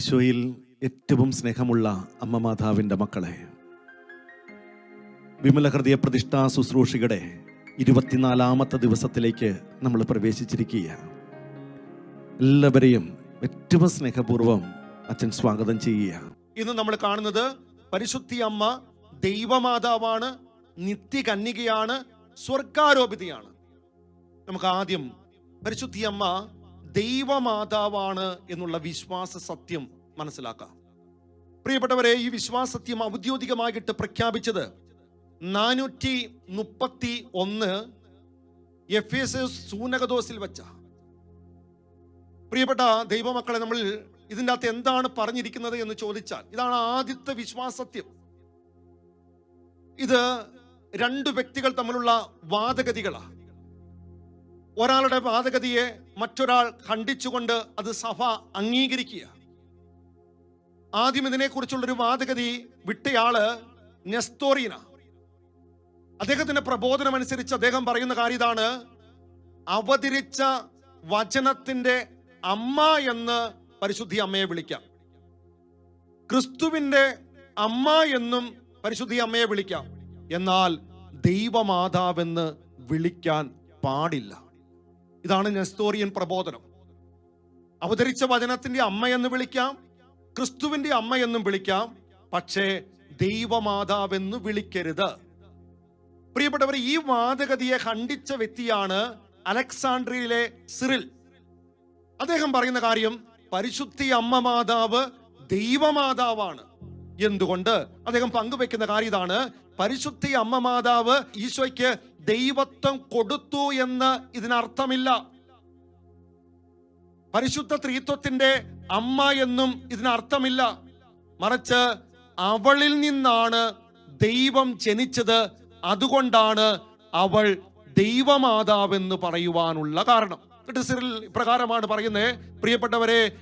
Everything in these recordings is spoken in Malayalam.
ഈശോയിൽ ഏറ്റവും സ്നേഹമുള്ള അമ്മ മാതാവിന്റെ മക്കളെ വിമല ഹൃദയ പ്രതിഷ്ഠാ ശുശ്രൂഷികളുടെ ഇരുപത്തിനാലാമത്തെ ദിവസത്തിലേക്ക് നമ്മൾ പ്രവേശിച്ചിരിക്കുകയാണ്. എല്ലാവരെയും ഏറ്റവും സ്നേഹപൂർവം അച്ഛൻ സ്വാഗതം ചെയ്യുക ഇന്ന് നമ്മൾ കാണുന്നത് പരിശുദ്ധി അമ്മ ദൈവമാതാവാണ് നിത്യകന്യകയാണ് സ്വർഗാരോപിതയാണ്. നമുക്ക് ആദ്യം പരിശുദ്ധി അമ്മ ദൈവമാതാവാണ് എന്നുള്ള വിശ്വാസ സത്യം മനസ്സിലാക്കാം. പ്രിയപ്പെട്ടവരെ ഈ വിശ്വാസത്യം ഔദ്യോഗികമായിട്ട് പ്രഖ്യാപിച്ചത് നാനൂറ്റി മുപ്പത്തി ഒന്ന് എഫ് എസ് സൂനകദോസിൽ വെച്ച. പ്രിയപ്പെട്ട ദൈവമക്കളെ നമ്മൾ ഇതിന്റെ അകത്ത് എന്താണ് പറഞ്ഞിരിക്കുന്നത് എന്ന് ചോദിച്ചാൽ ഇതാണ് ആദ്യത്തെ വിശ്വാസത്യം. ഇത് രണ്ട് വ്യക്തികൾ തമ്മിലുള്ള വാദഗതികളാണ് ഒരാളുടെ വാദഗതിയെ മറ്റൊരാൾ ഖണ്ഡിച്ചുകൊണ്ട് അത് സഭ അംഗീകരിക്കുക. ആദ്യം ഇതിനെക്കുറിച്ചുള്ളൊരു വാദഗതി വിട്ടയാൾ നെസ്തോറീന. അദ്ദേഹത്തിന്റെ പ്രബോധനം അനുസരിച്ച് അദ്ദേഹം പറയുന്ന കാര്യം ഇതാണ്. അവതരിച്ച വചനത്തിന്റെ അമ്മ എന്ന് പരിശുദ്ധി അമ്മയെ വിളിക്കാം. ക്രിസ്തുവിന്റെ അമ്മ എന്നും പരിശുദ്ധി അമ്മയെ വിളിക്കാം. എന്നാൽ ദൈവമാതാവെന്ന് വിളിക്കാൻ പാടില്ല. ഇതാണ് നെസ്തോറിയൻ പ്രബോധനം. അവതരിച്ച വചനത്തിന്റെ അമ്മ എന്ന് വിളിക്കാം. ക്രിസ്തുവിന്റെ അമ്മ എന്നും വിളിക്കാം. പക്ഷേ ദൈവമാതാവെന്ന് വിളിക്കരുത്. പ്രിയപ്പെട്ടവർ ഈ വാദഗതിയെ ഖണ്ഡിച്ച വ്യക്തിയാണ് അലക്സാണ്ട്രിയയിലെ സിറിൽ. അദ്ദേഹം പറയുന്ന കാര്യം പരിശുദ്ധി അമ്മ മാതാവ് ദൈവമാതാവാണ്. എന്തുകൊണ്ട്? അദ്ദേഹം പങ്കുവെക്കുന്ന കാര്യം ഇതാണ്. പരിശുദ്ധി അമ്മ മാതാവ് ഈശോയ്ക്ക് ദൈവത്വം കൊടുത്തു എന്ന് ഇതിനർത്ഥമില്ല. പരിശുദ്ധ ത്രീത്വത്തിന്റെ അമ്മ എന്നും ഇതിനർത്ഥമില്ല. മറിച്ച് അവളിൽ നിന്നാണ് ദൈവം ജനിച്ചത്. അതുകൊണ്ടാണ് അവൾ ദൈവമാതാവെന്ന് പറയുവാനുള്ള കാരണം. സിറിൽ ഇപ്രകാരമാണ് പറയുന്നത് പ്രിയപ്പെട്ടവരെ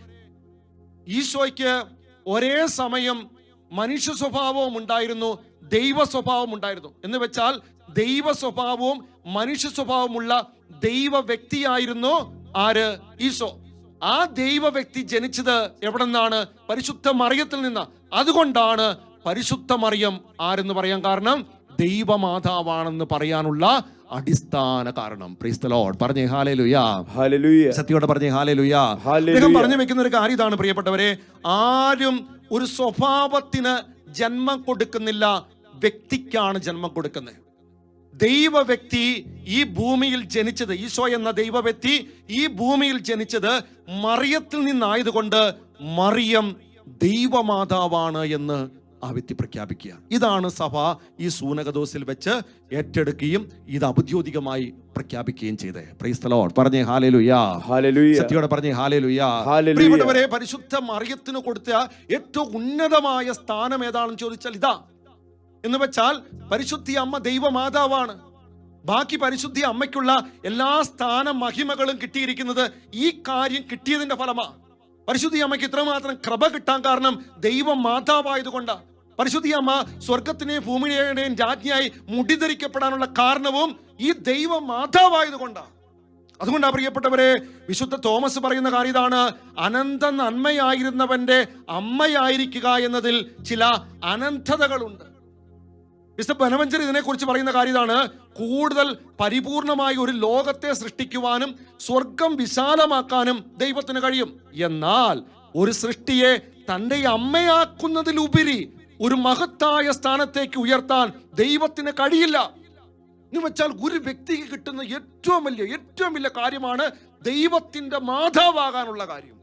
ഈശോയ്ക്ക് ഒരേ സമയം മനുഷ്യ സ്വഭാവവും ഉണ്ടായിരുന്നു ദൈവ സ്വഭാവം ഉണ്ടായിരുന്നു. എന്ന് വെച്ചാൽ ദൈവ സ്വഭാവവും മനുഷ്യ സ്വഭാവമുള്ള ദൈവ വ്യക്തിയായിരുന്നു ആര്? ഈശോ. ആ ദൈവ വ്യക്തി ജനിച്ചത് എവിടെ നിന്നാണ് പരിശുദ്ധ മറിയത്തിൽ നിന്ന്. അതുകൊണ്ടാണ് പരിശുദ്ധ മറിയം ആരെന്ന് പറയാൻ കാരണം? ദൈവമാതാവാണെന്ന് പറയാനുള്ള അടിസ്ഥാന കാരണം. പ്രീസ്തലോഡ് പറഞ്ഞേ ഹാലേ ലുയാ ഹല്ലേലൂയ സത്യോടെ പറഞ്ഞേ ഹാലേ ലുയാ ഹല്ലേലൂയ. അദ്ദേഹം പറഞ്ഞു വെക്കുന്ന ഒരു കാര്യം ഇതാണ് പ്രിയപ്പെട്ടവരെ. ആരും ഒരു സ്വഭാവത്തിന് ജന്മം കൊടുക്കുന്നില്ല വ്യക്തിക്കാണ് ജന്മം കൊടുക്കുന്നത്. ദൈവ വ്യക്തി ഈ ഭൂമിയിൽ ജനിച്ചത് ഈശോ എന്ന ദൈവ വ്യക്തി ഈ ഭൂമിയിൽ ജനിച്ചത് മറിയത്തിൽ നിന്നായതുകൊണ്ട് മറിയം ദൈവമാതാവാണ് എന്ന് ആ വ്യക്തി പ്രഖ്യാപിക്കുക. ഇതാണ് സഭ ഈ സൂനകദോസിൽ വെച്ച് ഏറ്റെടുക്കുകയും ഇത് ഔദ്യോഗികമായി പ്രഖ്യാപിക്കുകയും ചെയ്തത്. പ്രൈസ്തലോഡ് പറഞ്ഞേ സത്യോടെ പറഞ്ഞേ. പ്രിയപ്പെട്ടവരെ പരിശുദ്ധ മറിയത്തിന് കൊടുത്ത ഏറ്റവും ഉന്നതമായ സ്ഥാനം ഏതാണെന്ന് ചോദിച്ചാൽ ഇതാ. എന്ന് വെച്ചാൽ പരിശുദ്ധി അമ്മ ദൈവമാതാവാണ്. ബാക്കി പരിശുദ്ധി അമ്മയ്ക്കുള്ള എല്ലാ സ്ഥാന മഹിമകളും കിട്ടിയിരിക്കുന്നത് ഈ കാര്യം കിട്ടിയതിന്റെ ഫലമാ. പരിശുദ്ധി അമ്മയ്ക്ക് ഇത്രമാത്രം കൃപ കിട്ടാൻ കാരണം ദൈവം മാതാവായതുകൊണ്ടാ പരിശുദ്ധി അമ്മ സ്വർഗത്തിനെയും ഭൂമിയുടെയും രാജ്ഞിയായി മുടിധരിക്കപ്പെടാനുള്ള കാരണവും ഈ ദൈവം മാതാവായതുകൊണ്ടാണ് അതുകൊണ്ടാ പ്രിയപ്പെട്ടവരെ വിശുദ്ധ തോമസ് പറയുന്ന കാര്യം ഇതാണ്. അനന്ത നന്മയായിരുന്നവന്റെ അമ്മയായിരിക്കുക എന്നതിൽ ചില അനന്തതകളുണ്ട്. വിശുദ്ധ ബനവഞ്ചർ ഇതിനെക്കുറിച്ച് പറയുന്ന കാര്യം ഇതാണ്. കൂടുതൽ പരിപൂർണമായ ഒരു ലോകത്തെ സൃഷ്ടിക്കുവാനും സ്വർഗം വിശാലമാക്കാനും ദൈവത്തിന് കഴിയും. എന്നാൽ ഒരു സൃഷ്ടിയെ തന്റെ അമ്മയാക്കുന്നതിലുപരി ഒരു മഹത്തായ സ്ഥാനത്തേക്ക് ഉയർത്താൻ ദൈവത്തിന് കഴിയില്ല. എന്ന് വെച്ചാൽ ഒരു വ്യക്തിക്ക് കിട്ടുന്ന ഏറ്റവും വലിയ ഏറ്റവും വലിയ കാര്യമാണ് ദൈവത്തിന്റെ മാതാവാകാനുള്ള കാര്യം.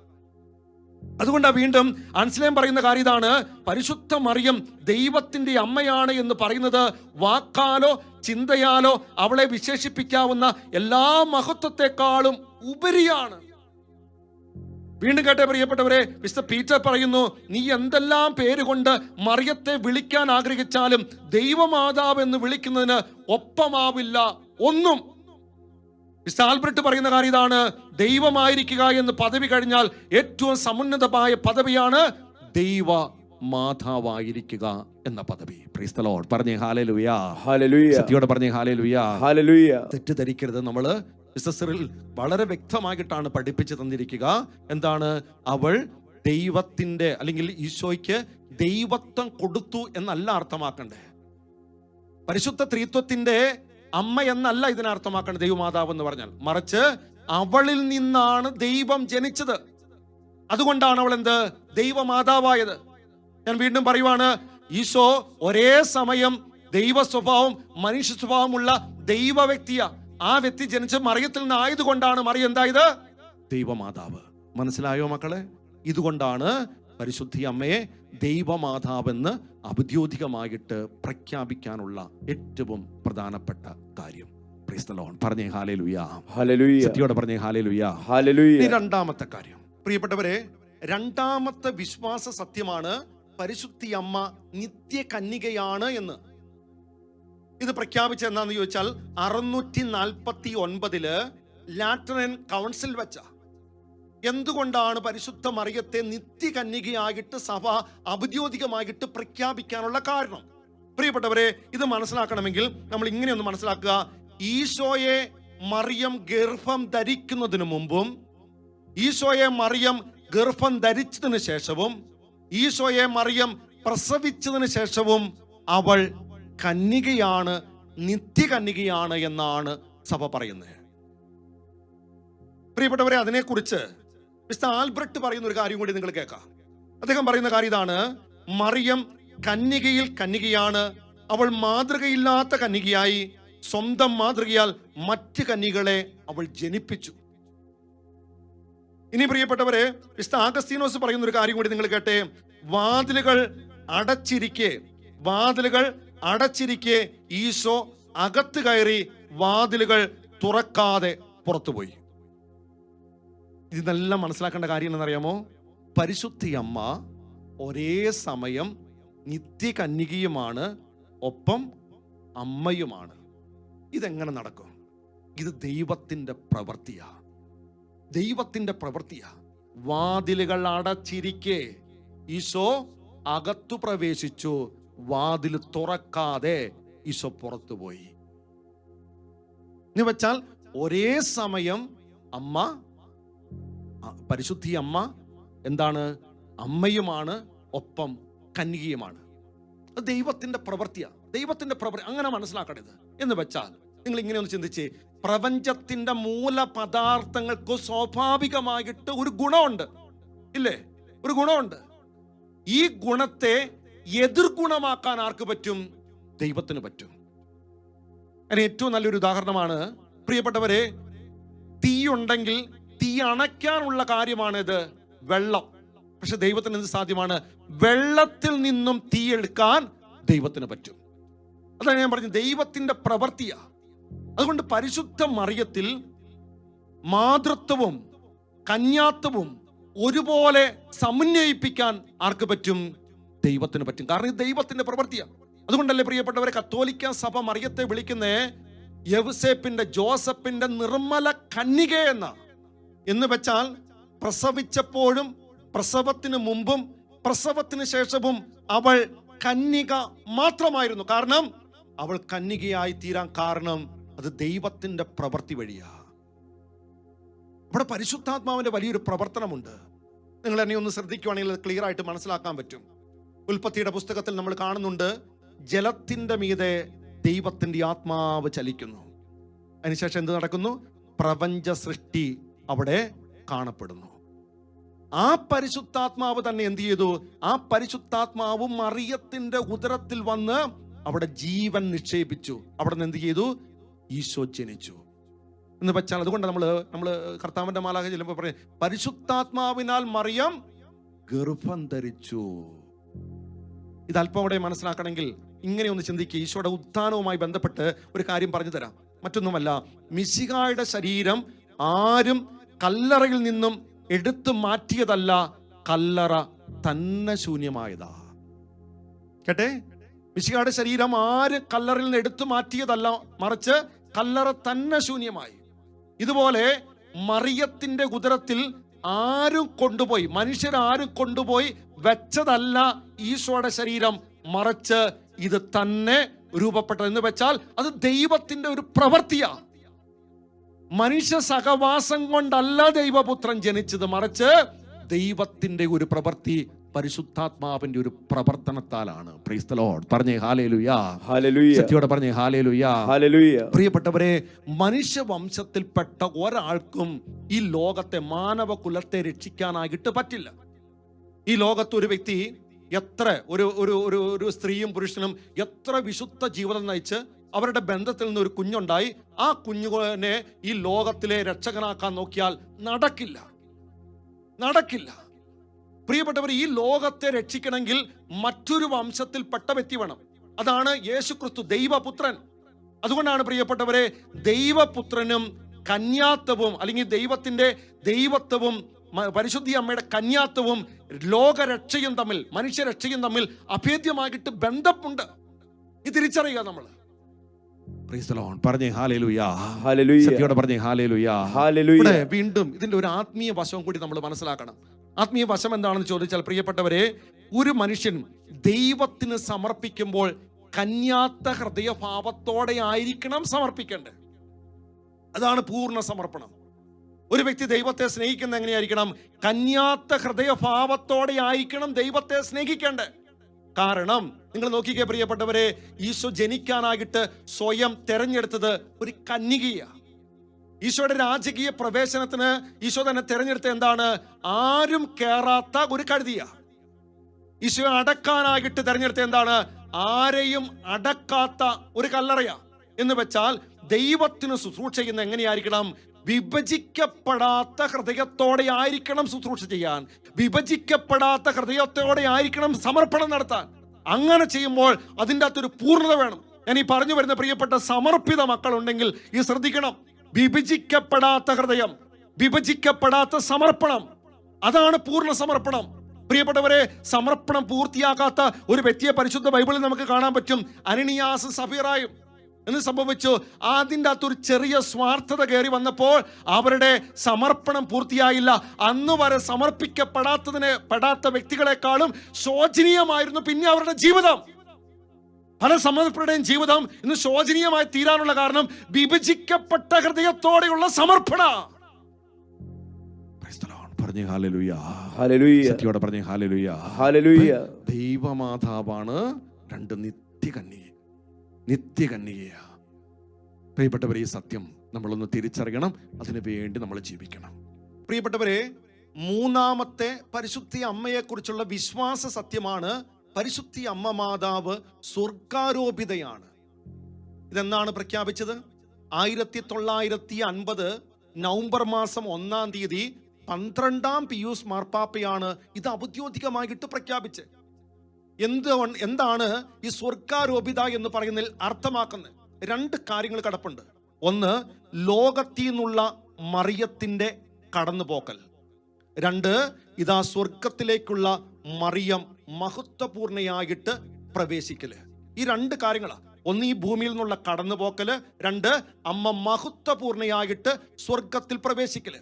അതുകൊണ്ടാണ് വീണ്ടും അൻസ്ലേം പറയുന്ന കാര്യം ഇതാണ്. പരിശുദ്ധ മറിയം ദൈവത്തിന്റെ അമ്മയാണ് എന്ന് പറയുന്നത് വാക്കാലോ ചിന്തയാലോ അവളെ വിശേഷിപ്പിക്കാവുന്ന എല്ലാ മഹത്വത്തെക്കാളും ഉപരിയാണ്. വീണ്ടും കേട്ടെ പ്രിയപ്പെട്ടവരെ മിസ്റ്റർ പീറ്റർ പറയുന്നു നീ എന്തെല്ലാം പേരുകൊണ്ട് മറിയത്തെ വിളിക്കാൻ ആഗ്രഹിച്ചാലും ദൈവമാതാവ് എന്ന് വിളിക്കുന്നതിന് ഒപ്പമാവില്ല ഒന്നും. മിസ്റ്റർ ആൽബർട്ട് പറയുന്ന കാര്യം ഇതാണ്. ദൈവമായിരിക്കുക എന്ന് പദവി കഴിഞ്ഞാൽ ഏറ്റവും സമുന്നതമായ പദവിയാണ് ദൈവ മാതാവായിരിക്കുക എന്ന പദവി. Lord. പറഞ്ഞേ ഹാലേലുയാ ഹല്ലേലൂയ സത്യോടെ പറഞ്ഞേ തെറ്റിദ്ധരിക്കരുത്. നമ്മൾ മിസ്റ്റർ വളരെ വ്യക്തമായിട്ടാണ് പഠിപ്പിച്ചു തന്നിരിക്കുക. എന്താണ്? അവൾ ദൈവത്തിന്റെ അല്ലെങ്കിൽ ഈശോയ്ക്ക് ദൈവത്വം കൊടുത്തു എന്നല്ല അർത്ഥമാക്കണ്ടേ പരിശുദ്ധ ത്രിത്വത്തിന്റെ അമ്മ എന്നല്ല ഇതിനെ അർത്ഥമാക്കേണ്ടത് ദൈവമാതാവ് എന്ന് പറഞ്ഞാൽ. മറിച്ച് അവളിൽ നിന്നാണ് ദൈവം ജനിച്ചത്. അതുകൊണ്ടാണ് അവൾ എന്ത് ദൈവമാതാവായത്. ഞാൻ വീണ്ടും പറയുവാണ് ഈശോ ഒരേ സമയം ദൈവ സ്വഭാവം മനുഷ്യ സ്വഭാവമുള്ള ദൈവ വ്യക്തിയ ആ വ്യക്തി ജനിച്ച മറിയത്തിൽ നിന്ന് ആയതുകൊണ്ടാണ് മറിയ എന്തായത്? ദൈവമാതാവ്. മനസ്സിലായോ മക്കളെ? ഇതുകൊണ്ടാണ് പരിശുദ്ധി അമ്മയെ ദൈവമാതാവെന്ന് ഔദ്യോഗികമായിട്ട് പ്രഖ്യാപിക്കാനുള്ള ഏറ്റവും പ്രധാനപ്പെട്ട കാര്യം. പറഞ്ഞേ ശക്തിയോടെ പറഞ്ഞേ രണ്ടാമത്തെ കാര്യം. പ്രിയപ്പെട്ടവരെ രണ്ടാമത്തെ വിശ്വാസ സത്യമാണ് പരിശുദ്ധി അമ്മ നിത്യ കന്യകയാണ് എന്ന്. ഇത് പ്രഖ്യാപിച്ച എന്താന്ന് ചോദിച്ചാൽ അറുന്നൂറ്റി നാൽപ്പത്തി ഒൻപതിൽ ലാറ്ററൻ കൗൺസിൽ വെച്ച എന്തുകൊണ്ടാണ് പരിശുദ്ധ മറിയത്തെ നിത്യകന്യകയായിട്ട് സഭ ഔദ്യോഗികമായിട്ട് പ്രഖ്യാപിക്കാനുള്ള കാരണം? പ്രിയപ്പെട്ടവരെ ഇത് മനസ്സിലാക്കണമെങ്കിൽ നമ്മൾ ഇങ്ങനെയൊന്ന് മനസ്സിലാക്കുക. ഈശോയെ മറിയം ഗർഭം ധരിക്കുന്നതിന് മുമ്പും ഈശോയെ മറിയം ഗർഭം ധരിച്ചതിന് ശേഷവും ഈശോയെ മറിയം പ്രസവിച്ചതിന് ശേഷവും അവൾ കന്യകയാണ് നിത്യകന്യകയാണ് എന്നാണ് സഭ പറയുന്നത്. പ്രിയപ്പെട്ടവരെ അതിനെക്കുറിച്ച് മിസ്റ്റർ ആൽബ്രട്ട് പറയുന്ന ഒരു കാര്യം കൂടി നിങ്ങൾ കേൾക്കാം. അദ്ദേഹം പറയുന്ന കാര്യം ഇതാണ്. മറിയം കന്യകയിൽ കന്യകയാണ്. അവൾ മാതൃകയില്ലാത്ത കന്യകയായി. സ്വന്തം മാതൃകയാൽ മറ്റ് കന്യകളെ അവൾ ജനിപ്പിച്ചു. ഇനി പ്രിയപ്പെട്ടവരെ മിസ്റ്റർ ആഗസ്തീനോസ് പറയുന്ന ഒരു കാര്യം കൂടി നിങ്ങൾ കേട്ടെ. വാതിലുകൾ അടച്ചിരിക്കെ വാതിലുകൾ അടച്ചിരിക്കെ ഈശോ അകത്ത് കയറി വാതിലുകൾ തുറക്കാതെ പുറത്തുപോയി. ഇതെല്ലാം മനസ്സിലാക്കേണ്ട കാര്യം എന്നറിയാമോ പരിശുദ്ധി അമ്മ ഒരേ സമയം നിത്യകന്യകയുമാണ് ഒപ്പം അമ്മയുമാണ്. ഇതെങ്ങനെ നടക്കും? ഇത് ദൈവത്തിന്റെ പ്രവൃത്തിയാ. ദൈവത്തിന്റെ പ്രവൃത്തിയാ. വാതിലുകൾ അടച്ചിരിക്കെ. ഈശോ അകത്തു പ്രവേശിച്ചു. വാതിൽ തുറക്കാതെ ഈശോ പുറത്തുപോയി എന്ന് വെച്ചാൽ ഒരേ സമയം അമ്മ പരിശുദ്ധി അമ്മ എന്താണ്? അമ്മയുമാണ് ഒപ്പം കന്യകയുമാണ്. ദൈവത്തിന്റെ പ്രവൃത്തിയാണ് ദൈവത്തിന്റെ പ്രവൃത്തി അങ്ങനെ മനസ്സിലാക്കണത് എന്ന് വെച്ചാൽ നിങ്ങൾ ഇങ്ങനെ ഒന്ന് ചിന്തിച്ച് പ്രപഞ്ചത്തിന്റെ മൂലപദാർത്ഥങ്ങൾക്ക് സ്വാഭാവികമായിട്ട് ഒരു ഗുണമുണ്ട്. ഇല്ലേ? ഒരു ഗുണമുണ്ട്. ഈ ഗുണത്തെ എതിർഗുണമാക്കാൻ ആർക്ക് പറ്റും? ദൈവത്തിന് പറ്റും. അതിന് ഏറ്റവും നല്ലൊരു ഉദാഹരണമാണ് പ്രിയപ്പെട്ടവരെ തീയുണ്ടെങ്കിൽ തീ അണയ്ക്കാനുള്ള കാര്യമാണിത് വെള്ളം. പക്ഷെ ദൈവത്തിന് എന്ത് സാധ്യമാണ്? വെള്ളത്തിൽ നിന്നും തീ എടുക്കാൻ ദൈവത്തിന് പറ്റും. അതാണ് ഞാൻ പറഞ്ഞത്. ദൈവത്തിന്റെ പ്രവൃത്തിയാ. അതുകൊണ്ട് പരിശുദ്ധ മറിയത്തിൽ മാതൃത്വവും കന്യാത്വവും ഒരുപോലെ സമന്വയിപ്പിക്കാൻ ആർക്ക് പറ്റും? ദൈവത്തിന് പറ്റും. കാരണം ഇത് ദൈവത്തിന്റെ പ്രവൃത്തിയാണ് അതുകൊണ്ടല്ലേ പ്രിയപ്പെട്ടവരെ കത്തോലിക്ക സഭ മറിയത്തെ വിളിക്കുന്നേ? യവ്സേപ്പിന്റെ ജോസഫിന്റെ നിർമ്മല കന്യക എന്ന എന്ന് വെച്ചാൽ പ്രസവിച്ചപ്പോഴും പ്രസവത്തിന് മുമ്പും പ്രസവത്തിന് ശേഷവും അവൾ കന്യക മാത്രമായിരുന്നു. കാരണം അവൾ കന്യകയായി തീരാൻ കാരണം അത് ദൈവത്തിന്റെ പ്രവൃത്തി വഴിയാ. ഇവിടെ പരിശുദ്ധാത്മാവിന്റെ വലിയൊരു പ്രവർത്തനമുണ്ട്. നിങ്ങൾ എന്നെ ഒന്ന് ശ്രദ്ധിക്കുവാണെങ്കിൽ അത് ക്ലിയർ ആയിട്ട് മനസ്സിലാക്കാൻ പറ്റും. ഉൽപ്പത്തിയുടെ പുസ്തകത്തിൽ നമ്മൾ കാണുന്നുണ്ട് ജലത്തിന്റെ മീതെ ദൈവത്തിന്റെ ആത്മാവ് ചലിക്കുന്നു. അതിനുശേഷം എന്ത് നടക്കുന്നു? പ്രപഞ്ച സൃഷ്ടി അവിടെ കാണപ്പെടുന്നു. ആ പരിശുദ്ധാത്മാവ് തന്നെ എന്ത് ചെയ്തു? ആ പരിശുദ്ധാത്മാവും മറിയത്തിന്റെ ഉദരത്തിൽ വന്ന് അവിടെ ജീവൻ നിക്ഷേപിച്ചു. അവിടെ നിന്ന് എന്ത് ചെയ്തു? ഈശോ ജനിച്ചു. എന്ന് വെച്ചാൽ അതുകൊണ്ട് നമ്മൾ നമ്മൾ കർത്താവിന്റെ മാലാഖ ചെല്ലുമ്പോൾ പറയും പരിശുദ്ധാത്മാവിനാൽ മറിയം ഗർഭം ധരിച്ചു. ഇത് അല്പം കൂടെ മനസ്സിലാക്കണമെങ്കിൽ ഇങ്ങനെ ഒന്ന് ചിന്തിക്കുക ഈശോയുടെ ഉത്ഥാനവുമായി ബന്ധപ്പെട്ട് ഒരു കാര്യം പറഞ്ഞു തരാം. മറ്റൊന്നുമല്ല മിശികായുടെ ശരീരം ആരും കല്ലറയിൽ നിന്നും എടുത്തു മാറ്റിയതല്ല കല്ലറ തന്നെ ശൂന്യമായതാ. കേട്ടെ? മിശികാട് ശരീരം ആര് കല്ലറിൽ നിന്ന് എടുത്തു മാറ്റിയതല്ല മറിച്ച് കല്ലറ തന്നെ ശൂന്യമായി. ഇതുപോലെ മറിയത്തിന്റെ ഉദരത്തിൽ ആരും കൊണ്ടുപോയി മനുഷ്യരാരും കൊണ്ടുപോയി വെച്ചതല്ല ഈശോയുടെ ശരീരം മറിച്ച് ഇത് തന്നെ രൂപപ്പെട്ടത്. എന്ന് വെച്ചാൽ അത് ദൈവത്തിന്റെ ഒരു പ്രവൃത്തിയാ. മനുഷ്യ സഹവാസം കൊണ്ടല്ല ദൈവപുത്രൻ ജനിച്ചത്. മറിച്ച് ദൈവത്തിന്റെ ഒരു പ്രവൃത്തി പരിശുദ്ധാത്മാവിന്റെ ഒരു പ്രവർത്തനത്താലാണ്. പറഞ്ഞേ ഹാലേലുയാ സത്യോടെ പറഞ്ഞേ ഹാലേലുയാ. പ്രിയപ്പെട്ടവരെ മനുഷ്യവംശത്തിൽപ്പെട്ട ഒരാൾക്കും ഈ ലോകത്തെ മാനവ കുലത്തെ രക്ഷിക്കാനായിട്ട് പറ്റില്ല. ഈ ലോകത്ത് ഒരു വ്യക്തി എത്ര ഒരു ഒരു ഒരു സ്ത്രീയും പുരുഷനും എത്ര വിശുദ്ധ ജീവിതം നയിച്ച് അവരുടെ ബന്ധത്തിൽ നിന്ന് ഒരു കുഞ്ഞുണ്ടായി. ആ കുഞ്ഞുനെ ഈ ലോകത്തിലെ രക്ഷകനാക്കാൻ നോക്കിയാൽ നടക്കില്ല. നടക്കില്ല. പ്രിയപ്പെട്ടവർ ഈ ലോകത്തെ രക്ഷിക്കണമെങ്കിൽ മറ്റൊരു വംശത്തിൽപ്പെട്ട വ്യക്തി വേണം. അതാണ് യേശുക്രിസ്തു ദൈവപുത്രൻ. അതുകൊണ്ടാണ് പ്രിയപ്പെട്ടവരെ ദൈവപുത്രനും കന്യാത്വവും അല്ലെങ്കിൽ ദൈവത്തിന്റെ ദൈവത്വവും പരിശുദ്ധി അമ്മയുടെ കന്യാത്വവും ലോകരക്ഷയും തമ്മിൽ മനുഷ്യരക്ഷയും തമ്മിൽ അഭേദ്യമായിട്ട് ബന്ധമുണ്ട് ഇത് തിരിച്ചറിയുക നമ്മൾ. പറഞ്ഞേ പറഞ്ഞേ. വീണ്ടും ഇതിന്റെ ഒരു ആത്മീയ വശവും കൂടി നമ്മൾ മനസ്സിലാക്കണം. ആത്മീയ വശം എന്താണെന്ന് ചോദിച്ചാൽ പ്രിയപ്പെട്ടവരെ ഒരു മനുഷ്യൻ ദൈവത്തിന് സമർപ്പിക്കുമ്പോൾ കന്യാത്ത ഹൃദയഭാവത്തോടെ ആയിരിക്കണം സമർപ്പിക്കേണ്ടത്. അതാണ് പൂർണ സമർപ്പണം. ഒരു വ്യക്തി ദൈവത്തെ സ്നേഹിക്കുന്ന എങ്ങനെയായിരിക്കണം? കന്യാത്ത ഹൃദയഭാവത്തോടെ ആയിരിക്കണം ദൈവത്തെ സ്നേഹിക്കേണ്ടത്. കാരണം നിങ്ങൾ നോക്കിക്കേ പ്രിയപ്പെട്ടവരെ ഈശോ ജനിക്കാനായിട്ട് സ്വയം തെരഞ്ഞെടുത്തത് ഒരു കന്യകയാണ് ഈശോയുടെ രാജകീയ പ്രവേശനത്തിന് ഈശോ തന്നെ തിരഞ്ഞെടുത്ത എന്താണ്? ആരും കേറാത്ത ഒരു കഴുതിയ. ഈശോ അടക്കാനായിട്ട് തിരഞ്ഞെടുത്ത എന്താണ്? ആരെയും അടക്കാത്ത ഒരു കല്ലറയ. എന്ന് വെച്ചാൽ ദൈവത്തിന് ശുശ്രൂഷ ചെയ്യുന്ന എങ്ങനെയായിരിക്കണം? വിഭജിക്കപ്പെടാത്ത ഹൃദയത്തോടെ ആയിരിക്കണം ശുശ്രൂഷ ചെയ്യാൻ. വിഭജിക്കപ്പെടാത്ത ഹൃദയത്തോടെ ആയിരിക്കണം സമർപ്പണം നടത്താൻ. അങ്ങനെ ചെയ്യുമ്പോൾ അതിന്റെ അകത്തൊരു പൂർണത വേണം. ഞാൻ ഈ പറഞ്ഞു വരുന്ന പ്രിയപ്പെട്ട സമർപ്പിത മക്കളുണ്ടെങ്കിൽ ഈ ശ്രദ്ധിക്കണം. വിഭജിക്കപ്പെടാത്ത ഹൃദയം വിഭജിക്കപ്പെടാത്ത സമർപ്പണം അതാണ് പൂർണ സമർപ്പണം. പ്രിയപ്പെട്ടവരെ സമർപ്പണം പൂർത്തിയാക്കാത്ത ഒരു വ്യക്തിയെ പരിശുദ്ധ ബൈബിളിൽ നമുക്ക് കാണാൻ പറ്റും. അനിനിയാസ് സഫീറായും. എന്ന് സംഭവിച്ചു. അതിന്റെ അകത്തൊരു ചെറിയ സ്വാർത്ഥത കയറി വന്നപ്പോൾ അവരുടെ സമർപ്പണം പൂർത്തിയായില്ല. അന്ന് വരെ സമർപ്പിക്കപ്പെടാത്തതിന് പെടാത്ത വ്യക്തികളെക്കാളും ശോചനീയമായിരുന്നു പിന്നെ അവരുടെ ജീവിതം. പല സമർപ്പണയുടെയും ജീവിതം ഇന്ന് ശോചനീയമായി തീരാനുള്ള കാരണം വിഭജിക്കപ്പെട്ട ഹൃദയത്തോടെയുള്ള സമർപ്പണ. പറഞ്ഞു ഹാലലുയാ. പറഞ്ഞു ഹാലലുയാ. ദൈവമാതാവാണ് രണ്ട് നിത്യകന്യക നിത്യകന്യകയാ. പ്രിയപ്പെട്ടവരെ ഈ സത്യം നമ്മളൊന്ന് തിരിച്ചറിയണം. അതിനു വേണ്ടി നമ്മൾ ജീവിക്കണം. പ്രിയപ്പെട്ടവരെ മൂന്നാമത്തെ പരിശുദ്ധി അമ്മയെക്കുറിച്ചുള്ള വിശ്വാസ സത്യമാണ് പരിശുദ്ധി അമ്മ മാതാവ് സ്വർഗാരോപിതയാണ്. ഇതെന്നാണ് പ്രഖ്യാപിച്ചത്? ആയിരത്തി തൊള്ളായിരത്തി അൻപത് നവംബർ മാസം ഒന്നാം തീയതി പന്ത്രണ്ടാം പിയൂസ് മാർപ്പാപ്പയാണ് ഇത് ഔദ്യോഗികമായിട്ട് പ്രഖ്യാപിച്ചത്. എന്ത് എന്താണ് ഈ സ്വർഗാരോപിത എന്ന് പറയുന്നതിൽ അർത്ഥമാക്കുന്നത്? രണ്ട് കാര്യങ്ങൾ കടപ്പുണ്ട്. ഒന്ന് ലോകത്തിൽ നിന്നുള്ള മറിയത്തിന്റെ കടന്നുപോക്കൽ. രണ്ട് ഇതാ സ്വർഗത്തിലേക്കുള്ള മറിയം മഹത്വപൂർണയായിട്ട് പ്രവേശിക്കൽ. ഈ രണ്ട് കാര്യങ്ങളാണ് ഒന്ന് ഈ ഭൂമിയിൽ നിന്നുള്ള കടന്നുപോക്കൽ. രണ്ട് അമ്മ മഹത്വപൂർണയായിട്ട് സ്വർഗത്തിൽ പ്രവേശിക്കൽ.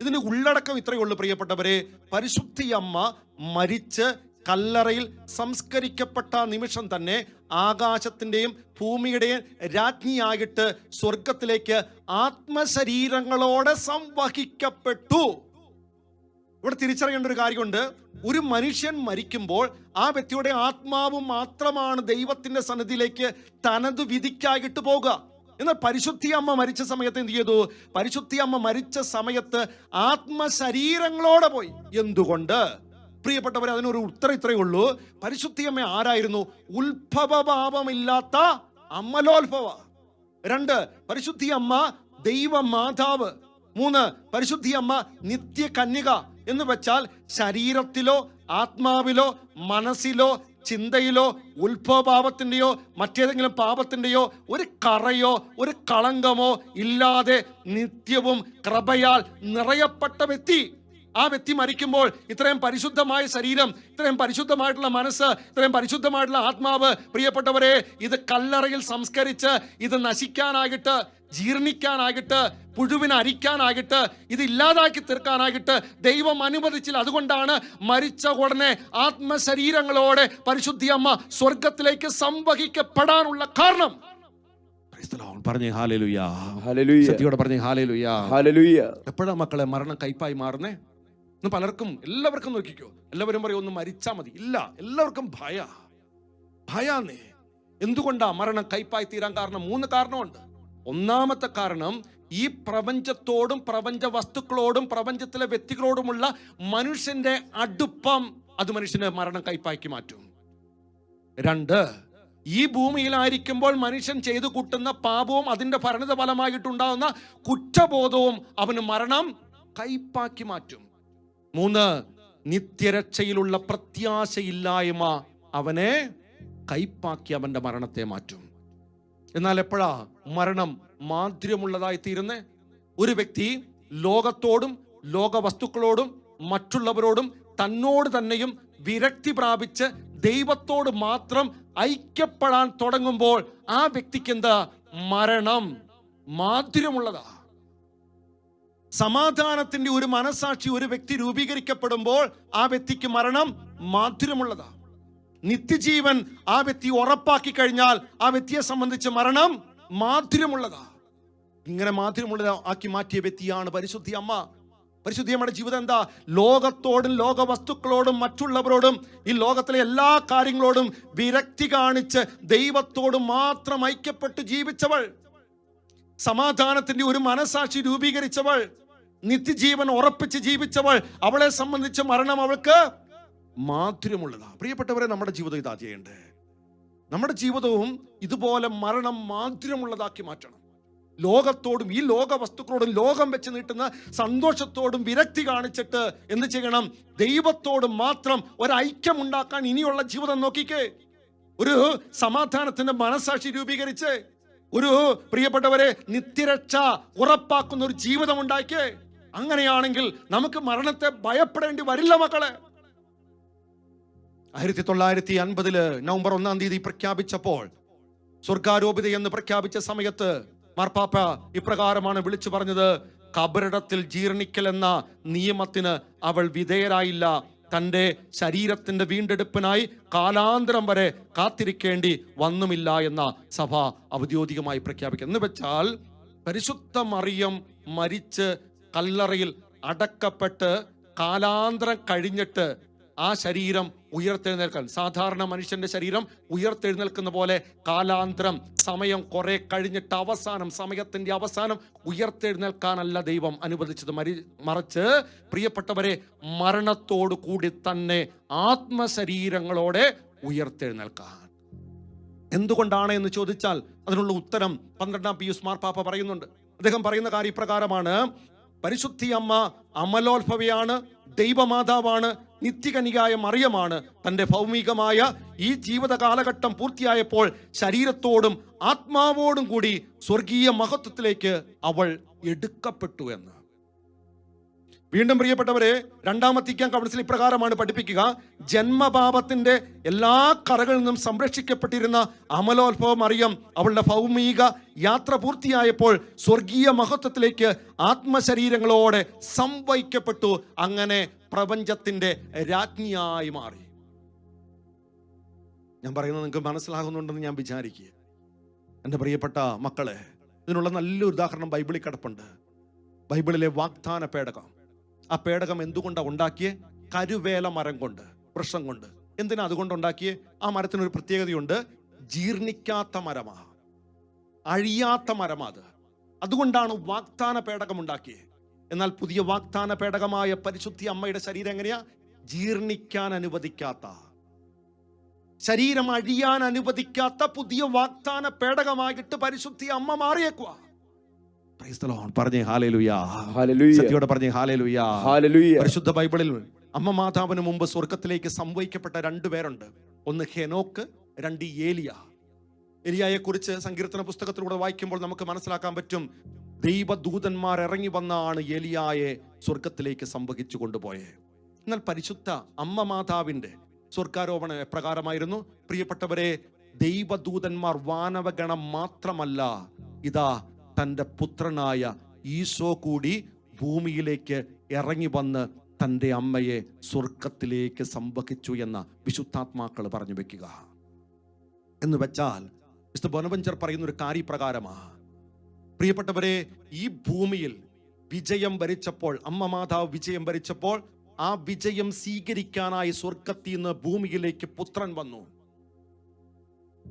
ഇതിന് ഉള്ളടക്കം ഇത്രയേ ഉള്ളൂ പ്രിയപ്പെട്ടവരെ. പരിശുദ്ധി അമ്മ മരിച്ച് കല്ലറയിൽ സംസ്കരിക്കപ്പെട്ട നിമിഷം തന്നെ ആകാശത്തിന്റെയും ഭൂമിയുടെയും രാജ്ഞിയായിട്ട് സ്വർഗത്തിലേക്ക് ആത്മശരീരങ്ങളോടെ സംവഹിക്കപ്പെട്ടു. ഇവിടെ തിരിച്ചറിയേണ്ട ഒരു കാര്യമുണ്ട്. ഒരു മനുഷ്യൻ മരിക്കുമ്പോൾ ആ വ്യക്തിയുടെ ആത്മാവ് മാത്രമാണ് ദൈവത്തിന്റെ സന്നിധിയിലേക്ക് തനത് വിധിക്കായിട്ട് പോകുക എന്നാൽ പരിശുദ്ധി അമ്മ മരിച്ച സമയത്ത് എന്ത് ചെയ്തു? പരിശുദ്ധി അമ്മ മരിച്ച സമയത്ത് ആത്മശരീരങ്ങളോടെ പോയി. എന്തുകൊണ്ട്? പ്രിയപ്പെട്ടവർ അതിനൊരു ഉത്തരം ഇത്രയേ ഉള്ളൂ. പരിശുദ്ധിയമ്മ ആരായിരുന്നു? ഉത്ഭവഭാവമില്ലാത്ത അമലോത്ഭവ. രണ്ട് പരിശുദ്ധിയമ്മ ദൈവമാതാവ്. മൂന്ന് പരിശുദ്ധിയമ്മ നിത്യ കന്യക എന്ന് വെച്ചാൽ ശരീരത്തിലോ ആത്മാവിലോ മനസ്സിലോ ചിന്തയിലോ ഉത്ഭവഭാവത്തിന്റെയോ മറ്റേതെങ്കിലും പാപത്തിന്റെയോ ഒരു കറയോ ഒരു കളങ്കമോ ഇല്ലാതെ നിത്യവും കൃപയാൽ നിറയപ്പെട്ട വ്യക്തി. ആ വ്യക്തി മരിക്കുമ്പോൾ ഇത്രയും പരിശുദ്ധമായ ശരീരം ഇത്രയും പരിശുദ്ധമായിട്ടുള്ള മനസ്സ് ഇത്രയും പരിശുദ്ധമായിട്ടുള്ള ആത്മാവ് പ്രിയപ്പെട്ടവരെ ഇത് കല്ലറയിൽ സംസ്കരിച്ച് ഇത് നശിക്കാനാകിട്ട് ജീർണിക്കാനാകിട്ട് പുഴുവിനെ അരിക്കാനാകിട്ട് ഇത് ഇല്ലാതാക്കി തീർക്കാനാകിട്ട് ദൈവം അനുവദിച്ചില്ല. അതുകൊണ്ടാണ് മരിച്ച ഉടനെ ആത്മശരീരങ്ങളോടെ പരിശുദ്ധി അമ്മ സ്വർഗത്തിലേക്ക് സംവഹിക്കപ്പെടാനുള്ള കാരണം. പറഞ്ഞേ ഹാലേലുയാ. Hallelujah. സത്യോടെ പറഞ്ഞേ ഹാലേലുയാ. Hallelujah. എപ്പോഴാ മക്കളെ മരണം കൈപ്പായി മാറുന്നേ? ഇന്ന് പലർക്കും എല്ലാവർക്കും നോക്കിക്കോ. എല്ലാവരും പറയും ഒന്ന് മരിച്ചാൽ മതി. ഇല്ല എല്ലാവർക്കും ഭയ. ഭയാന്നേ. എന്തുകൊണ്ടാ മരണം കൈപ്പായി തീരാൻ കാരണം? മൂന്ന് കാരണമുണ്ട്. ഒന്നാമത്തെ കാരണം ഈ പ്രപഞ്ചത്തോടും പ്രപഞ്ച വസ്തുക്കളോടും പ്രപഞ്ചത്തിലെ വ്യക്തികളോടുമുള്ള മനുഷ്യന്റെ അടുപ്പം അത് മനുഷ്യനെ മരണം കൈപ്പാക്കി മാറ്റും. രണ്ട് ഈ ഭൂമിയിലായിരിക്കുമ്പോൾ മനുഷ്യൻ ചെയ്തു കൂട്ടുന്ന പാപവും അതിന്റെ ഭരണത ഫലമായിട്ടുണ്ടാകുന്ന കുറ്റബോധവും അവന് മരണം കൈപ്പാക്കി മാറ്റും. മൂന്ന് നിത്യരക്ഷയിലുള്ള പ്രത്യാശയില്ലായ്മ അവനെ കൈപ്പാക്കി അവന്റെ മരണത്തെ മാറ്റും. എന്നാൽ എപ്പോഴാ മരണം മാധുര്യമുള്ളതായി തീരുന്നേ? ഒരു വ്യക്തി ലോകത്തോടും ലോക വസ്തുക്കളോടും മറ്റുള്ളവരോടും തന്നോട് തന്നെയും വിരക്തി പ്രാപിച്ച് ദൈവത്തോട് മാത്രം ഐക്യപ്പെടാൻ തുടങ്ങുമ്പോൾ ആ വ്യക്തിക്ക് എന്താ മരണം മാധുര്യമുള്ളതാ. സമാധാനത്തിന്റെ ഒരു മനസാക്ഷി ഒരു വ്യക്തി രൂപീകരിക്കപ്പെടുമ്പോൾ ആ വ്യക്തിക്ക് മരണം മാധുരമുള്ളതാണ് നിത്യജീവൻ ആ വ്യക്തി ഉറപ്പാക്കി കഴിഞ്ഞാൽ ആ വ്യക്തിയെ സംബന്ധിച്ച് മരണം മാധുരമുള്ളതാ ഇങ്ങനെ മാധുര്യമുള്ളതാ ആക്കി മാറ്റിയ വ്യക്തിയാണ് പരിശുദ്ധി അമ്മ. പരിശുദ്ധി അമ്മയുടെ ജീവിതം എന്താ? ലോകത്തോടും ലോക വസ്തുക്കളോടും മറ്റുള്ളവരോടും ഈ ലോകത്തിലെ എല്ലാ കാര്യങ്ങളോടും വിരക്തി കാണിച്ച് ദൈവത്തോടും മാത്രം ഐക്യപ്പെട്ട് ജീവിച്ചവൾ. സമാധാനത്തിന്റെ ഒരു മനസാക്ഷി രൂപീകരിച്ചവൾ. നിത്യജീവൻ ഉറപ്പിച്ച് ജീവിച്ചവൾ അവളെ സംബന്ധിച്ച് മരണം അവൾക്ക് മാധുര്യമുള്ളതാ. പ്രിയപ്പെട്ടവരെ നമ്മുടെ ജീവിതം ഇതാ ചെയ്യേണ്ടേ നമ്മുടെ ജീവിതവും ഇതുപോലെ മരണം മാധുര്യമുള്ളതാക്കി മാറ്റണം. ലോകത്തോടും ഈ ലോക വസ്തുക്കളോടും ലോകം വെച്ച് നീട്ടുന്ന സന്തോഷത്തോടും വിരക്തി കാണിച്ചിട്ട് എന്ത് ചെയ്യണം? ദൈവത്തോട് മാത്രം ഒരൈക്യം ഉണ്ടാക്കാൻ ഇനിയുള്ള ജീവിതം നോക്കിക്കേ. ഒരു സമാധാനത്തിന്റെ മനസാക്ഷി രൂപീകരിച്ച് ഒരു പ്രിയപ്പെട്ടവരെ നിത്യരക്ഷ ഉറപ്പാക്കുന്ന ഒരു ജീവിതം ഉണ്ടാക്കിയേ. അങ്ങനെയാണെങ്കിൽ നമുക്ക് മരണത്തെ ഭയപ്പെടേണ്ടി വരില്ല മക്കളെ. ആയിരത്തി തൊള്ളായിരത്തി അൻപതിൽ നവംബർ ഒന്നാം തീയതി പ്രഖ്യാപിച്ചപ്പോൾ സ്വർഗാരോപിത എന്ന് പ്രഖ്യാപിച്ച സമയത്ത് മാർപ്പാപ്പ ഇപ്രകാരമാണ് വിളിച്ചു പറഞ്ഞത് കബറിടത്തിൽ ജീർണിക്കൽ എന്ന നിയമത്തിന് അവൾ വിധേയരായില്ല. തന്റെ ശരീരത്തിന്റെ വീണ്ടെടുപ്പിനായി കാലാന്തരം വരെ കാത്തിരിക്കേണ്ടി വന്നുമില്ല എന്ന സഭ ഔദ്യോഗികമായി പ്രഖ്യാപിക്കുക എന്ന് വെച്ചാൽ പരിശുദ്ധ മറിയം മരിച്ച് കല്ലറയിൽ അടക്കപ്പെട്ട് കാലാന്തരം കഴിഞ്ഞിട്ട് ആ ശരീരം ഉയർത്തെഴുന്നേൽക്കാൻ സാധാരണ മനുഷ്യന്റെ ശരീരം ഉയർത്തെഴുന്നേൽക്കുന്ന പോലെ കാലാന്തരം സമയം കുറെ കഴിഞ്ഞിട്ട് അവസാനം സമയത്തിന്റെ അവസാനം ഉയർത്തെഴുന്നേൽക്കാനല്ല ദൈവം അനുവദിച്ചത്. മരി മറിച്ച് പ്രിയപ്പെട്ടവരെ മരണത്തോടു കൂടി തന്നെ ആത്മശരീരങ്ങളോടെ ഉയർത്തെഴുന്നേൽക്കാൻ. എന്തുകൊണ്ടാണ് എന്ന് ചോദിച്ചാൽ അതിനുള്ള ഉത്തരം പന്ത്രണ്ടാം പിയൂസ് മാർപ്പാപ്പ പറയുന്നുണ്ട്. അദ്ദേഹം പറയുന്ന കാര്യം ഇപ്രകാരമാണ്. പരിശുദ്ധി അമ്മ അമലോത്ഭവയാണ് ദൈവമാതാവാണ് നിത്യകനികായ മറിയമാണ്. തന്റെ ഭൗമികമായ ഈ ജീവിത കാലഘട്ടം പൂർത്തിയായപ്പോൾ ശരീരത്തോടും ആത്മാവോടും കൂടി സ്വർഗീയ മഹത്വത്തിലേക്ക് അവൾ എടുക്കപ്പെട്ടു എന്ന്. വീണ്ടും പ്രിയപ്പെട്ടവരെ രണ്ടാമത്തിക്കാൻ കൗൺസിൽ ഇപ്രകാരമാണ് പഠിപ്പിക്കുക. ജന്മപാപത്തിന്റെ എല്ലാ കറകളിൽ നിന്നും സംരക്ഷിക്കപ്പെട്ടിരുന്ന അമലോത്ഭവം അറിയാം അവളുടെ ഭൗമിക യാത്ര പൂർത്തിയായപ്പോൾ സ്വർഗീയ മഹത്വത്തിലേക്ക് ആത്മശരീരങ്ങളോടെ സംവഹിക്കപ്പെട്ടു. അങ്ങനെ പ്രപഞ്ചത്തിന്റെ രാജ്ഞിയായി മാറി. ഞാൻ പറയുന്നത് നിങ്ങൾക്ക് മനസ്സിലാകുന്നുണ്ടെന്ന് ഞാൻ വിചാരിക്കുക. എന്റെ പ്രിയപ്പെട്ട മക്കളെ ഇതിനുള്ള നല്ലൊരു ഉദാഹരണം ബൈബിളിൽ കിടപ്പുണ്ട്. ബൈബിളിലെ വാഗ്ദാന പേടകം ആ പേടകം എന്തുകൊണ്ടാണ് ഉണ്ടാക്കിയേ? കരുവേല മരം കൊണ്ട് വൃക്ഷം കൊണ്ട്. എന്തിനാ അതുകൊണ്ട് ഉണ്ടാക്കിയേ? ആ മരത്തിനൊരു പ്രത്യേകതയുണ്ട്. ജീർണിക്കാത്ത മരമാ. അഴിയാത്ത മരമാ അത്. അതുകൊണ്ടാണ് വാഗ്ദാന പേടകം ഉണ്ടാക്കിയേ. എന്നാൽ പുതിയ വാഗ്ദാന പേടകമായ പരിശുദ്ധി അമ്മയുടെ ശരീരം എങ്ങനെയാ? ജീർണിക്കാൻ അനുവദിക്കാത്ത. ശരീരം അഴിയാൻ അനുവദിക്കാത്ത പുതിയ വാഗ്ദാന പേടകമായിട്ട് പരിശുദ്ധി അമ്മ Lord. പറഞ്ഞേ ഹാലേലുയാ Hallelujah. സത്യോടെ പറഞ്ഞേ ഹാലേലുയാ Hallelujah. പരിശുദ്ധ ബൈബിളിൽ അമ്മ മാതാവിന് മുമ്പ് സ്വർഗത്തിലേക്ക് സംഭവിക്കപ്പെട്ട രണ്ടു പേരുണ്ട്. ഒന്ന് ഹെനോക്ക് രണ്ട് ഏലിയ. എലിയായെ കുറിച്ച് സങ്കീർത്തന പുസ്തകത്തിലൂടെ വായിക്കുമ്പോൾ നമുക്ക് മനസ്സിലാക്കാൻ പറ്റും. ദൈവദൂതന്മാർ ഇറങ്ങി വന്നാണ് ഏലിയായെ സ്വർഗത്തിലേക്ക് സംവഹിച്ചു കൊണ്ടുപോയത് എന്നാൽ പരിശുദ്ധ അമ്മ മാതാവിന്റെ സ്വർഗാരോപണം എപ്രകാരമായിരുന്നു? പ്രിയപ്പെട്ടവരെ ദൈവദൂതന്മാർ വാനവഗണം മാത്രമല്ല ഇതാ തന്റെ പുത്രനായ ഈശോ കൂടി ഭൂമിയിലേക്ക് ഇറങ്ങി വന്ന് തന്റെ അമ്മയെ സ്വർഗത്തിലേക്ക് സംവഹിച്ചു എന്ന വിശുദ്ധാത്മാക്കൾ പറഞ്ഞു വെക്കുക. എന്ന് വെച്ചാൽ മിസ്റ്റർ ബോനവഞ്ചർ പറയുന്ന ഒരു കാര്യപ്രകാരമാ. പ്രിയപ്പെട്ടവരെ ഈ ഭൂമിയിൽ വിജയം വരിച്ചപ്പോൾ അമ്മ മാതാവ് വിജയം വരിച്ചപ്പോൾ ആ വിജയം സ്വീകരിക്കാനായി സ്വർഗത്തിൽ നിന്ന് ഭൂമിയിലേക്ക് പുത്രൻ വന്നു.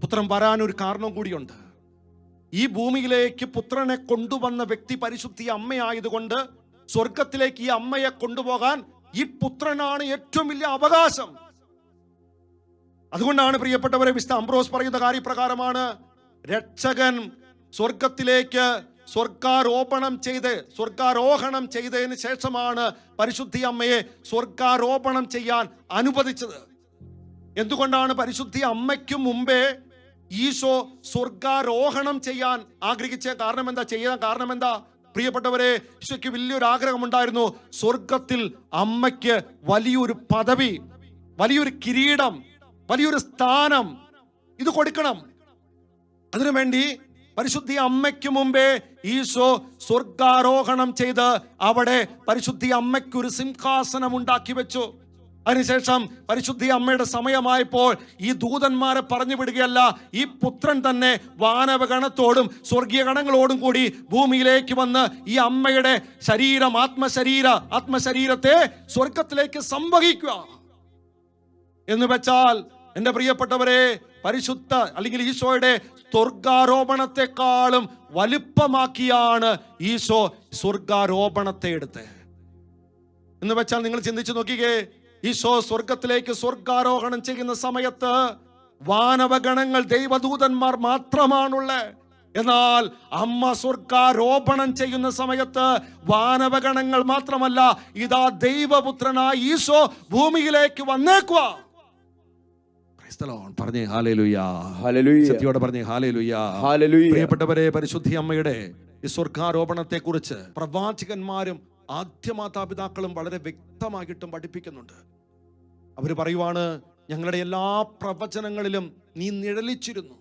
പുത്രൻ വരാനൊരു ഒരു കാരണം കൂടിയുണ്ട്. ഈ ഭൂമിയിലേക്ക് പുത്രനെ കൊണ്ടുവന്ന വ്യക്തി പരിശുദ്ധി അമ്മയായതുകൊണ്ട് സ്വർഗത്തിലേക്ക് ഈ അമ്മയെ കൊണ്ടുപോകാൻ ഈ പുത്രനാണ് ഏറ്റവും വലിയ അവകാശം. അതുകൊണ്ടാണ് പ്രിയപ്പെട്ടവരെ വിശുദ്ധ അംബ്രോസ് പറയുന്ന കാര്യപ്രകാരമാണ് രക്ഷകൻ സ്വർഗത്തിലേക്ക് സ്വർഗാരോപണം ചെയ്ത് സ്വർഗാരോഹണം ചെയ്തതിന് ശേഷമാണ് പരിശുദ്ധി അമ്മയെ സ്വർഗാരോപണം ചെയ്യാൻ അനുവദിച്ചത്. എന്തുകൊണ്ടാണ് പരിശുദ്ധി അമ്മയ്ക്ക് മുമ്പേ ഈശോ സ്വർഗാരോഹണം ചെയ്യാൻ ആഗ്രഹിച്ച കാരണം എന്താ ചെയ്യാൻ കാരണം എന്താ പ്രിയപ്പെട്ടവരെ ഈശോയ്ക്ക് വലിയൊരു ആഗ്രഹമുണ്ടായിരുന്നു സ്വർഗത്തിൽ അമ്മയ്ക്ക് വലിയൊരു പദവി വലിയൊരു കിരീടം വലിയൊരു സ്ഥാനം ഇത് കൊടുക്കണം. അതിനുവേണ്ടി പരിശുദ്ധി അമ്മയ്ക്ക് മുമ്പേ ഈശോ സ്വർഗാരോഹണം ചെയ്ത് അവിടെ പരിശുദ്ധി അമ്മയ്ക്ക് ഒരു സിംഹാസനം ഉണ്ടാക്കി വെച്ചു. അതിനുശേഷം പരിശുദ്ധി അമ്മയുടെ സമയമായപ്പോൾ ഈ ദൂതന്മാരെ പറഞ്ഞു വിടുകയല്ല ഈ പുത്രൻ തന്നെ വാനവഗണത്തോടും സ്വർഗീയ ഗണങ്ങളോടും കൂടി ഭൂമിയിലേക്ക് വന്ന് ഈ അമ്മയുടെ ശരീരം ആത്മശരീര ആത്മശരീരത്തെ സ്വർഗത്തിലേക്ക് സംവഹിക്കുക. എന്ന് വെച്ചാൽ എന്റെ പ്രിയപ്പെട്ടവരെ പരിശുദ്ധ അല്ലെങ്കിൽ ഈശോയുടെ സ്വർഗാരോപണത്തെക്കാളും വലുപ്പമാക്കിയാണ് ഈശോ സ്വർഗാരോപണത്തെ എടുത്ത് എന്ന് വെച്ചാൽ നിങ്ങൾ ചിന്തിച്ചു നോക്കിക്കേ ഈശോ സ്വർഗത്തിലേക്ക് സ്വർഗാരോഹണം ചെയ്യുന്ന സമയത്ത് വാനവഗണങ്ങൾ ദൈവദൂതന്മാർ മാത്രമാണുള്ള. എന്നാൽ അമ്മ സ്വർഗാരോപണം ചെയ്യുന്ന സമയത്ത് വാനവഗണങ്ങൾ മാത്രമല്ല ഇതാ ദൈവപുത്രനായ ഈശോ ഭൂമിയിലേക്ക് വന്നേക്കുക പ്രിയപ്പെട്ടവരെ പരിശുദ്ധി അമ്മയുടെ ഈ സ്വർഗാരോപണത്തെ കുറിച്ച് പ്രവാചകന്മാരും ആദ്യ മാതാപിതാക്കളും വളരെ വ്യക്തമായിട്ടും പഠിപ്പിക്കുന്നുണ്ട്. അവർ പറയുവാണ് ഞങ്ങളുടെ എല്ലാ പ്രവചനങ്ങളിലും നീ നിഴലിച്ചിരുന്നു.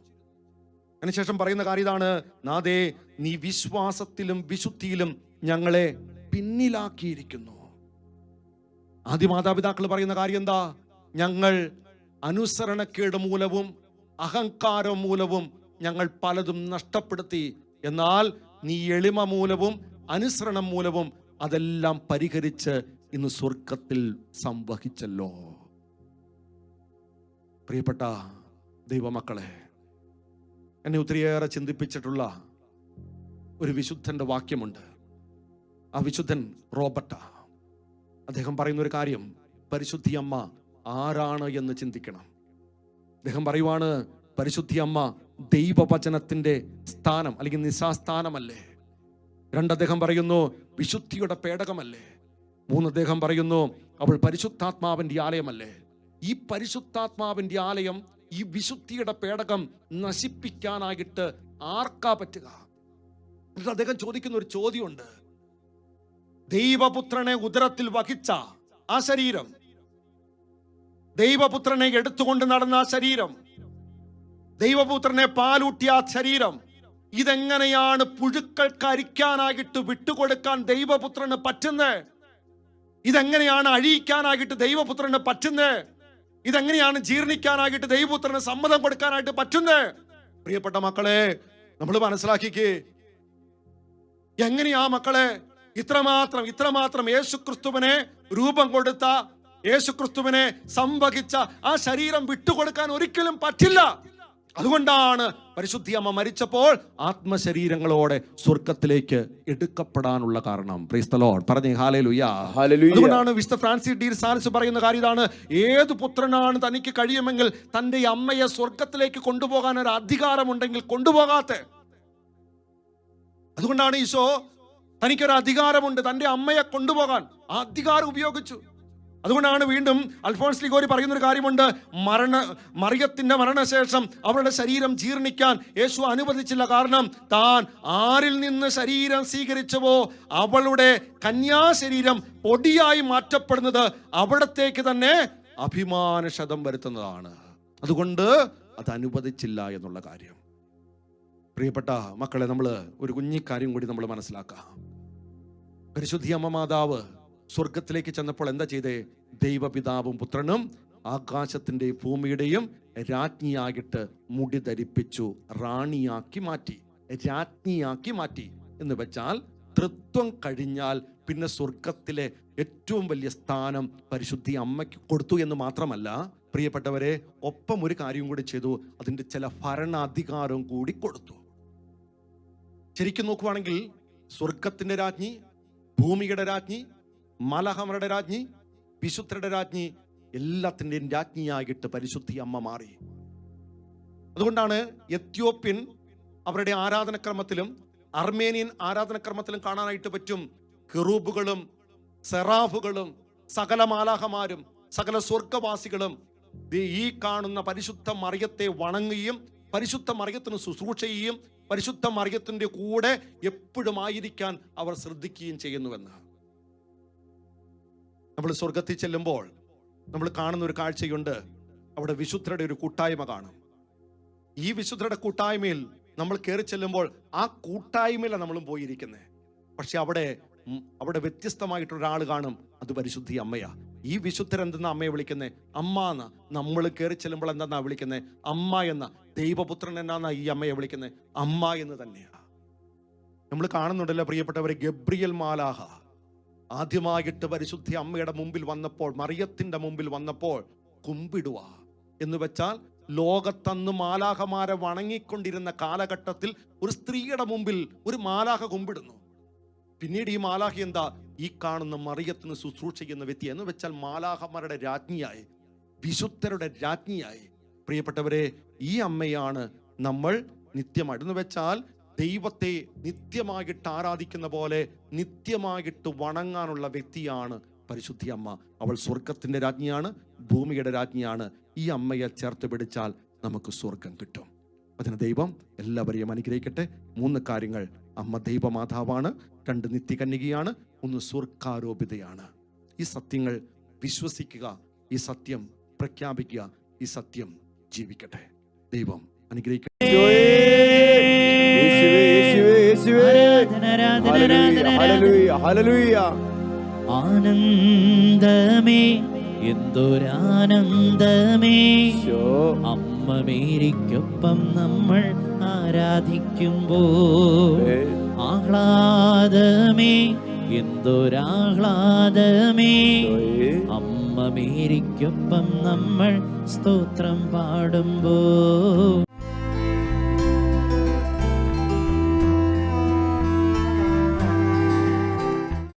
അതിനുശേഷം പറയുന്ന കാര്യം ഇതാണ് നാദേ നീ വിശ്വാസത്തിലും വിശുദ്ധിയിലും ഞങ്ങളെ പിന്നിലാക്കിയിരിക്കുന്നു. ആദ്യ മാതാപിതാക്കൾ പറയുന്ന കാര്യം എന്താ? ഞങ്ങൾ അനുസരണക്കേട് മൂലവും അഹങ്കാരം മൂലവും ഞങ്ങൾ പലതും നഷ്ടപ്പെടുത്തി. എന്നാൽ നീ എളിമ മൂലവും അനുസരണം മൂലവും അതെല്ലാം പരിഹരിച്ച് ഇന്ന് സ്വർഗത്തിൽ സംവഹിച്ചല്ലോ. പ്രിയപ്പെട്ട ദൈവമക്കളെ എന്നെ ഒത്തിരിയേറെ ചിന്തിപ്പിച്ചിട്ടുള്ള ഒരു വിശുദ്ധന്റെ വാക്യമുണ്ട്. ആ വിശുദ്ധൻ റോബർട്ട. അദ്ദേഹം പറയുന്ന ഒരു കാര്യം പരിശുദ്ധി അമ്മ ആരാണ് എന്ന് ചിന്തിക്കണം. അദ്ദേഹം പറയുവാണ് പരിശുദ്ധി അമ്മ ദൈവവചനത്തിന്റെ സ്ഥാനം അല്ലെങ്കിൽ നിശാസ്ഥാനമല്ലേ രണ്ട് അദ്ദേഹം പറയുന്നു വിശുദ്ധിയുടെ പേടകമല്ലേ? മൂന്ന് അദ്ദേഹം പറയുന്നു അവൾ പരിശുദ്ധാത്മാവിന്റെ ആലയമല്ലേ? ഈ പരിശുദ്ധാത്മാവിന്റെ ആലയം ഈ വിശുദ്ധിയുടെ പേടകം നശിപ്പിക്കാനായിട്ട് ആർക്കാ പറ്റുക? എന്നിട്ട് അദ്ദേഹം ചോദിക്കുന്ന ഒരു ചോദ്യമുണ്ട്. ദൈവപുത്രനെ ഉദരത്തിൽ വഹിച്ച ആ ശരീരം ദൈവപുത്രനെ എടുത്തുകൊണ്ട് നടന്ന ആ ശരീരം ദൈവപുത്രനെ പാലൂട്ടിയ ആ ശരീരം ഇതെങ്ങനെയാണ് പുഴുക്കൾക്ക് അരിക്കാനായിട്ട് വിട്ടുകൊടുക്കാൻ ദൈവപുത്രന് പറ്റുന്നത് ഇതെങ്ങനെയാണ് അഴിയിക്കാനായിട്ട് ദൈവപുത്രന് പറ്റുന്നത് ഇതെങ്ങനെയാണ് ജീർണിക്കാനായിട്ട് ദൈവപുത്രന് സമ്മതം കൊടുക്കാനായിട്ട് പറ്റുന്നത് പ്രിയപ്പെട്ട മക്കളെ നമ്മൾ മനസ്സിലാക്കിക്കേ. എങ്ങനെയാ മക്കളെ ഇത്രമാത്രം ഇത്രമാത്രം യേശുക്രിസ്തുവിനെ രൂപം കൊടുത്ത യേശുക്രിസ്തുവിനെ സംവഹിച്ച ആ ശരീരം വിട്ടുകൊടുക്കാൻ ഒരിക്കലും പറ്റില്ല. അതുകൊണ്ടാണ് പരിശുദ്ധി അമ്മ മരിച്ചപ്പോൾ ആത്മശരീരങ്ങളോടെ സ്വർഗത്തിലേക്ക് എടുക്കപ്പെടാനുള്ള കാരണം. പ്രീസ്തലോൺ പറഞ്ഞു അതുകൊണ്ടാണ് വിശുദ്ധ ഫ്രാൻസി ഡീർ സാൻസ് പറയുന്ന കാര്യം ഇതാണ്. ഏത് പുത്രനാണ് തനിക്ക് കഴിയുമെങ്കിൽ തന്റെ അമ്മയെ സ്വർഗത്തിലേക്ക് കൊണ്ടുപോകാൻ ഒരു അധികാരമുണ്ടെങ്കിൽ കൊണ്ടുപോകാത്ത. അതുകൊണ്ടാണ് ഈശോ തനിക്കൊരു അധികാരമുണ്ട് തന്റെ അമ്മയെ കൊണ്ടുപോകാൻ. ആ അധികാരം ഉപയോഗിച്ചു. അതുകൊണ്ടാണ് വീണ്ടും അൽഫോൺസ് ലിഗോരി പറയുന്ന ഒരു കാര്യമുണ്ട്. മരണ മറിയത്തിന്റെ മരണശേഷം അവരുടെ ശരീരം ജീർണിക്കാൻ യേശു അനുവദിച്ചില്ല. കാരണം താൻ ആരിൽ നിന്ന് ശരീരം സ്വീകരിച്ചുവോ അവളുടെ കന്യാശരീരം പൊടിയായി മാറ്റപ്പെടുന്നത് അവിടത്തേക്ക് തന്നെ അഭിമാനശതം വരുത്തുന്നതാണ്. അതുകൊണ്ട് അത് അനുവദിച്ചില്ല എന്നുള്ള കാര്യം. പ്രിയപ്പെട്ട മക്കളെ നമ്മൾ ഒരു കുഞ്ഞിക്കാര്യം കൂടി നമ്മൾ മനസ്സിലാക്കാം. പരിശുദ്ധി അമ്മ മാതാവ് സ്വർഗത്തിലേക്ക് ചെന്നപ്പോൾ എന്താ ചെയ്തേ? ദൈവപിതാവും പുത്രനും ആകാശത്തിന്റെയും ഭൂമിയുടെയും രാജ്ഞിയാകിട്ട് മുടി ധരിപ്പിച്ചു റാണിയാക്കി മാറ്റി രാജ്ഞിയാക്കി മാറ്റി എന്ന് വെച്ചാൽ തൃത്വം കഴിഞ്ഞാൽ പിന്നെ സ്വർഗത്തിലെ ഏറ്റവും വലിയ സ്ഥാനം പരിശുദ്ധി അമ്മയ്ക്ക് കൊടുത്തു എന്ന് മാത്രമല്ല പ്രിയപ്പെട്ടവരെ ഒപ്പം ഒരു കാര്യം കൂടി ചെയ്തു അതിന്റെ ചില ഭരണാധികാരവും കൂടി കൊടുത്തു. ശരിക്കും നോക്കുവാണെങ്കിൽ സ്വർഗത്തിന്റെ രാജ്ഞി ഭൂമിയുടെ രാജ്ഞി മലഹമരുടെ രാജ്ഞി വിശുദ്ധരുടെ രാജ്ഞി എല്ലാത്തിന്റെയും രാജ്ഞിയായിട്ട് പരിശുദ്ധി അമ്മ മാറി. അതുകൊണ്ടാണ് എത്യോപ്യൻ അവരുടെ ആരാധനക്രമത്തിലും അർമേനിയൻ ആരാധനക്രമത്തിലും കാണാനായിട്ട് പറ്റും കെറൂബുകളും സെറാഫുകളും സകല മാലാഹമാരും സകല സ്വർഗവാസികളും ഈ കാണുന്ന പരിശുദ്ധ മറിയത്തെ വണങ്ങുകയും പരിശുദ്ധ മറിയത്തിന് ശുശ്രൂഷ ചെയ്യുകയും പരിശുദ്ധ മറിയത്തിന്റെ കൂടെ എപ്പോഴും ആയിരിക്കാൻ അവർ ശ്രദ്ധിക്കുകയും ചെയ്യുന്നുവെന്ന്. നമ്മൾ സ്വർഗത്തിൽ ചെല്ലുമ്പോൾ നമ്മൾ കാണുന്ന ഒരു കാഴ്ചയുണ്ട്. അവിടെ വിശുദ്ധരുടെ ഒരു കൂട്ടായ്മ കാണും. ഈ വിശുദ്ധരുടെ കൂട്ടായ്മയിൽ നമ്മൾ കയറി ചെല്ലുമ്പോൾ ആ കൂട്ടായ്മയിലാണ് നമ്മളും പോയിരിക്കുന്നത്. പക്ഷെ അവിടെ അവിടെ വ്യത്യസ്തമായിട്ടൊരാൾ കാണും. അത് പരിശുദ്ധി അമ്മയാ. ഈ വിശുദ്ധരെന്തെന്നാ അമ്മയെ വിളിക്കുന്നത് അമ്മ എന്ന. നമ്മൾ കയറി ചെല്ലുമ്പോൾ എന്താന്നാ വിളിക്കുന്നത് അമ്മ എന്ന. ദൈവപുത്രൻ എന്നാന്നാ ഈ അമ്മയെ വിളിക്കുന്നത് അമ്മ എന്ന് തന്നെയാ. നമ്മൾ കാണുന്നുണ്ടല്ലോ പ്രിയപ്പെട്ടവരെ ഗബ്രിയൽ മാലാഹ. ആദ്യമായിട്ട് പരിശുദ്ധി അമ്മയുടെ മുമ്പിൽ വന്നപ്പോൾ മറിയത്തിന്റെ മുമ്പിൽ വന്നപ്പോൾ കുമ്പിടുക എന്ന് വെച്ചാൽ ലോകത്തന്ന് മാലാഹമാരെ വണങ്ങിക്കൊണ്ടിരുന്ന കാലഘട്ടത്തിൽ ഒരു സ്ത്രീയുടെ മുമ്പിൽ ഒരു മാലാഹ കുമ്പിടുന്നു. പിന്നീട് ഈ മാലാഹ എന്താ? ഈ കാണുന്ന മറിയത്തിന് ശുശ്രൂഷ ചെയ്യുന്ന വ്യക്തി എന്ന് വെച്ചാൽ മാലാഹമാരുടെ രാജ്ഞിയായി വിശുദ്ധരുടെ രാജ്ഞിയായി. പ്രിയപ്പെട്ടവരെ ഈ അമ്മയാണ് നമ്മൾ നിത്യമായിട്ട്. എന്ന് വെച്ചാൽ ദൈവത്തെ നിത്യമായിട്ട് ആരാധിക്കുന്ന പോലെ നിത്യമായിട്ട് വണങ്ങാനുള്ള വ്യക്തിയാണ് പരിശുദ്ധി അമ്മ. അവൾ സ്വർഗത്തിന്റെ രാജ്ഞിയാണ് ഭൂമിയുടെ രാജ്ഞിയാണ്. ഈ അമ്മയെ ചേർത്ത് പിടിച്ചാൽ നമുക്ക് സ്വർഗം കിട്ടും. അതിന് ദൈവം എല്ലാവരെയും അനുഗ്രഹിക്കട്ടെ. മൂന്ന് കാര്യങ്ങൾ. അമ്മ ദൈവമാതാവാണ് രണ്ട് നിത്യകന്യകയാണ് ഒന്ന് സ്വർഗാരോപിതയാണ് ഈ സത്യങ്ങൾ വിശ്വസിക്കുക ഈ സത്യം പ്രഖ്യാപിക്കുക ഈ സത്യം ജീവിക്കട്ടെ. ദൈവം അനുഗ്രഹിക്കട്ടെ. ആനന്ദമേ എന്തൊരാനന്ദമേ. അമ്മ മേരിക്കൊപ്പം നമ്മൾ ആരാധിക്കുമ്പോൾ ആഹ്ലാദമേ എന്തൊരാഹ്ലാദമേ. അമ്മ മേരിക്കൊപ്പം നമ്മൾ സ്തോത്രം പാടുമ്പോൾ